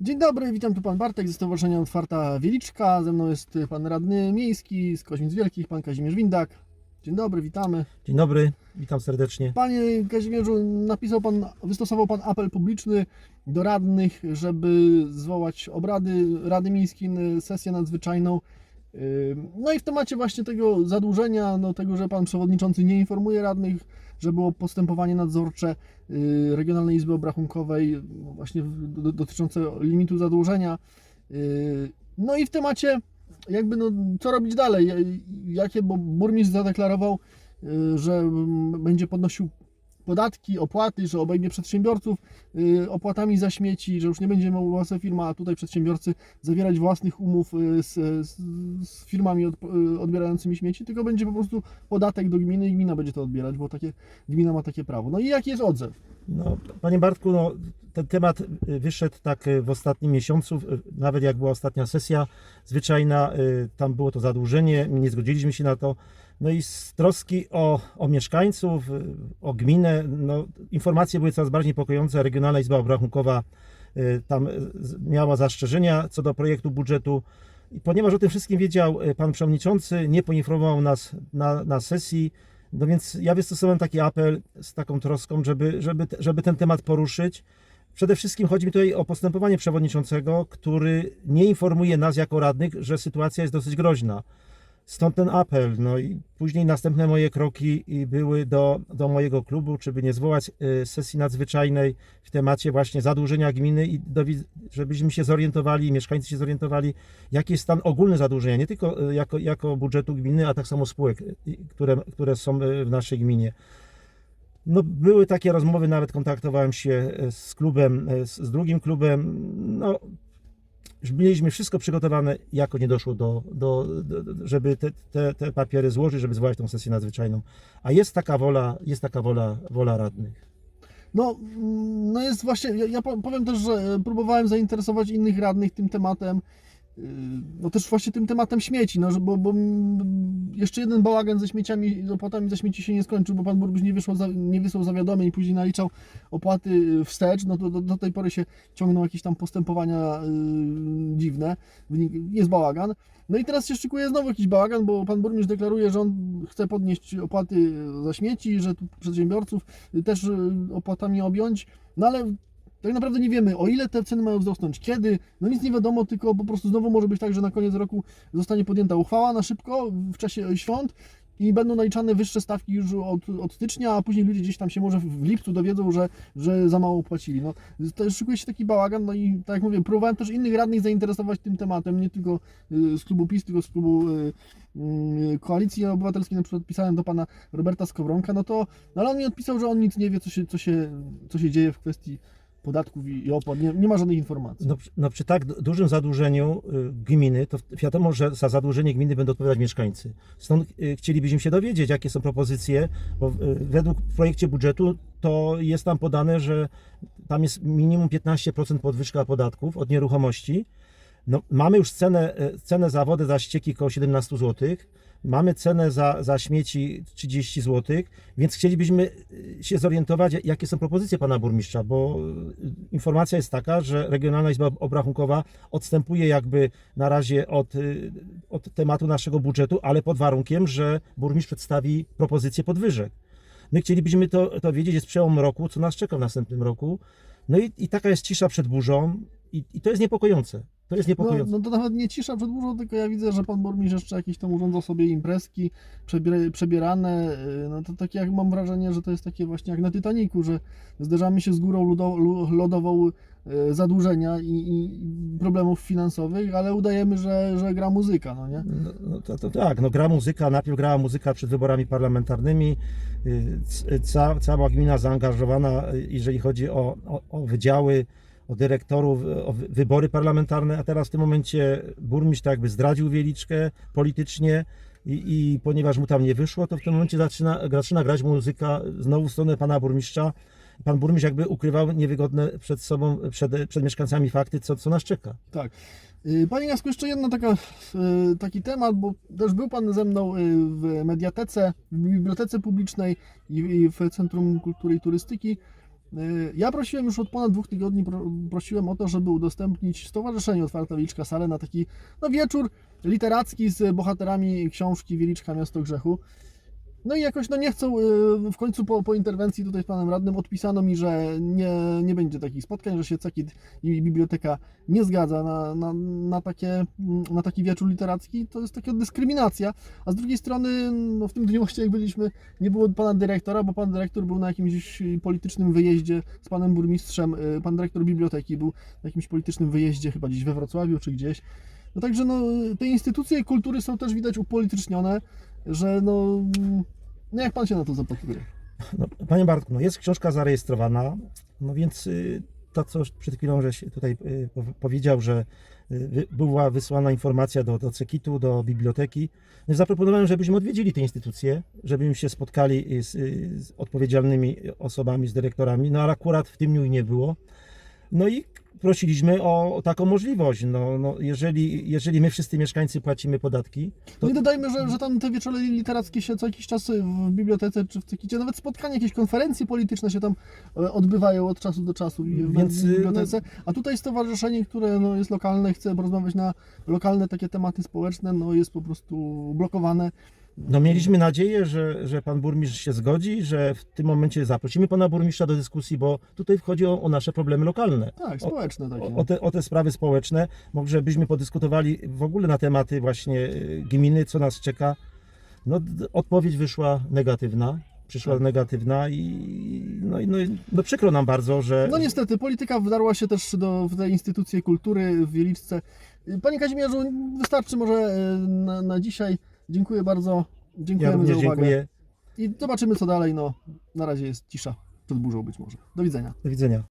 Dzień dobry, witam tu pan Bartek ze Stowarzyszenia Otwarta Wieliczka. Ze mną jest pan radny miejski z Koźmic Wielkich, pan Kazimierz Windak. Dzień dobry, witamy. Dzień dobry, witam serdecznie. Panie Kazimierzu, napisał pan, wystosował pan apel publiczny do radnych, żeby zwołać obrady Rady Miejskiej, sesję nadzwyczajną. No i w temacie właśnie tego zadłużenia, no tego, że pan przewodniczący nie informuje radnych, że było postępowanie nadzorcze yy, Regionalnej Izby Obrachunkowej no właśnie dotyczące limitu zadłużenia. Yy, No i w temacie jakby no co robić dalej, jakie, bo burmistrz zadeklarował, yy, że mm, będzie podnosił podatki, opłaty, że obejmie przedsiębiorców yy, opłatami za śmieci, że już nie będzie mogła firma, a tutaj przedsiębiorcy zawierać własnych umów yy, z, z, z firmami od, yy, odbierającymi śmieci, tylko będzie po prostu podatek do gminy i gmina będzie to odbierać, bo takie, gmina ma takie prawo. No i jaki jest odzew? No, panie Bartku, no, ten temat y, wyszedł tak y, w ostatnim miesiącu, y, nawet jak była ostatnia sesja zwyczajna, tam było to zadłużenie, nie zgodziliśmy się na to. No i z troski o, o mieszkańców, o gminę, no, informacje były coraz bardziej niepokojące. Regionalna Izba Obrachunkowa tam miała zastrzeżenia co do projektu budżetu. I ponieważ o tym wszystkim wiedział pan przewodniczący, nie poinformował nas na, na sesji, no więc ja wystosowałem taki apel z taką troską, żeby, żeby, żeby ten temat poruszyć. Przede wszystkim chodzi mi tutaj o postępowanie przewodniczącego, który nie informuje nas jako radnych, że sytuacja jest dosyć groźna. Stąd ten apel. No i później następne moje kroki były do, do mojego klubu, czy by nie zwołać y, sesji nadzwyczajnej w temacie właśnie zadłużenia gminy i dowi- żebyśmy się zorientowali, mieszkańcy się zorientowali, jaki jest stan ogólny zadłużenia, nie tylko y, jako, jako budżetu gminy, a tak samo spółek, y, które, które są w naszej gminie. No, były takie rozmowy, nawet kontaktowałem się z klubem, z z drugim klubem. No, mieliśmy wszystko przygotowane, jako nie doszło do, do, do żeby te, te, te papiery złożyć, żeby zwołać tą sesję nadzwyczajną. A jest taka wola, jest taka wola, wola radnych. No, mm, no jest właśnie, ja, ja po- powiem też, że e, próbowałem zainteresować innych radnych tym tematem, no też właśnie tym tematem śmieci, no, bo, bo jeszcze jeden bałagan ze śmieciami, z opłatami za śmieci się nie skończył, bo pan burmistrz nie, nie wysłał zawiadomień i później naliczał opłaty wstecz, no to do, do tej pory się ciągną jakieś tam postępowania yy, dziwne, jest bałagan. No i teraz się szykuje znowu jakiś bałagan, bo pan burmistrz deklaruje, że on chce podnieść opłaty za śmieci, że tu przedsiębiorców też y, opłatami objąć, no ale tak naprawdę nie wiemy, o ile te ceny mają wzrosnąć, kiedy, no nic nie wiadomo, tylko po prostu znowu może być tak, że na koniec roku zostanie podjęta uchwała na szybko w czasie świąt i będą naliczane wyższe stawki już od, od stycznia, a później ludzie gdzieś tam się może w lipcu dowiedzą, że, że za mało płacili. No, to szykuje się taki bałagan, no i tak jak mówię, próbowałem też innych radnych zainteresować tym tematem, nie tylko y, z klubu PiS, tylko z klubu y, y, Koalicji Obywatelskiej, na przykład pisałem do pana Roberta Skowronka, no to no ale on mi odpisał, że on nic nie wie, co się, co się, co się dzieje w kwestii podatków i, opłat. Nie, nie ma żadnych informacji. No, przy- no przy tak du- dużym zadłużeniu y, gminy, to wiadomo, że za zadłużenie gminy będą odpowiadać mieszkańcy. Stąd y, chcielibyśmy się dowiedzieć, jakie są propozycje, bo y, według projekcie budżetu to jest tam podane, że tam jest minimum 15% podwyżka podatków od nieruchomości. No, mamy już cenę, cenę za wodę, za ścieki około 17 zł. Mamy cenę za, za śmieci 30 zł, więc chcielibyśmy y, się zorientować, jakie są propozycje pana burmistrza, bo y, informacja jest taka, że Regionalna Izba Obrachunkowa odstępuje jakby na razie od, y, od tematu naszego budżetu, ale pod warunkiem, że burmistrz przedstawi propozycję podwyżek. My chcielibyśmy to, to wiedzieć, jest przełom roku, co nas czeka w następnym roku. No i, i taka jest cisza przed burzą i, i to jest niepokojące. To jest No, niepokojące. no to nawet nie cisza przed burzą, tylko ja widzę, że pan burmistrz jeszcze jakieś tam urządzał sobie imprezki przebier- przebierane. y, No to takie jak mam wrażenie, że to jest takie właśnie jak na Titaniku, że zderzamy się z górą lodową y, zadłużenia i, i problemów finansowych, ale udajemy, że, że gra muzyka, no nie? No, no to, to tak, no gra muzyka, najpierw grała muzyka przed wyborami parlamentarnymi, y, ca, cała gmina zaangażowana, jeżeli chodzi o, o, o wydziały, o dyrektorów, o wy- wybory parlamentarne, a teraz w tym momencie burmistrz tak jakby zdradził Wieliczkę politycznie i, i ponieważ mu tam nie wyszło, to w tym momencie zaczyna, zaczyna grać muzyka znowu w stronę pana burmistrza. Pan burmistrz jakby ukrywał niewygodne przed sobą, przed, przed mieszkańcami fakty, co, co nas czeka. Tak. Y, Panie Jasku, jeszcze jedna taka, y, taki temat, bo też był Pan ze mną y, w mediatece, w bibliotece publicznej i w Centrum Kultury i Turystyki. Y, Ja prosiłem już od ponad dwóch tygodni, pro, prosiłem o to, żeby udostępnić Stowarzyszeniu Otwarta Wieliczka salę na taki no, wieczór literacki z bohaterami książki Wieliczka Miasto Grzechu. No i jakoś no nie chcą, y, w końcu po, po interwencji tutaj z panem radnym odpisano mi, że nie, nie będzie takich spotkań, że się CEKID i biblioteka nie zgadza na, na, na, takie, mm, na taki wieczór literacki. To jest taka dyskryminacja. A z drugiej strony, no w tym dniu jak byliśmy, nie było pana dyrektora, bo pan dyrektor był na jakimś politycznym wyjeździe z panem burmistrzem. y, Pan dyrektor biblioteki był na jakimś politycznym wyjeździe, chyba gdzieś we Wrocławiu czy gdzieś. No także no, te instytucje kultury są też widać upolitycznione, że no, no jak pan się na to zapatruje? No, panie Bartku, no jest książka zarejestrowana, no więc y, to, co przed chwilą żeś tutaj y, po- powiedział, że y, była wysłana informacja do, do Cekitu, do biblioteki. No, zaproponowałem, żebyśmy odwiedzili te instytucje, żebyśmy się spotkali y, z, y, z odpowiedzialnymi osobami, z dyrektorami, no ale akurat w tym dniu nie było. No i prosiliśmy o, taką możliwość. No, no, jeżeli, jeżeli my wszyscy mieszkańcy płacimy podatki, to No i dodajmy, że, że tam te wieczory literackie się co jakiś czas w bibliotece czy w Cekicie, nawet spotkania, jakieś konferencje polityczne się tam e, odbywają od czasu do czasu w, w Więc, y, bibliotece. A tutaj stowarzyszenie, które no, jest lokalne, chce porozmawiać na lokalne takie tematy społeczne, no jest po prostu blokowane. No mieliśmy nadzieję, że, że pan burmistrz się zgodzi, że w tym momencie zaprosimy pana burmistrza do dyskusji, bo tutaj wchodzi o, o nasze problemy lokalne. Tak, społeczne takie. O, o, te, o te sprawy społeczne, może byśmy podyskutowali w ogóle na tematy właśnie y, gminy, co nas czeka. No, odpowiedź wyszła negatywna, przyszła Tak. negatywna i no, no, no przykro nam bardzo, że... No niestety, polityka wdarła się też do w te instytucje kultury w Wieliczce. Panie Kazimierzu, wystarczy może e, na, na dzisiaj. Dziękuję bardzo. ja Dziękujemy również za uwagę. dziękuję. I zobaczymy co dalej. No, na razie jest cisza. Przed burzą być może. Do widzenia. Do widzenia.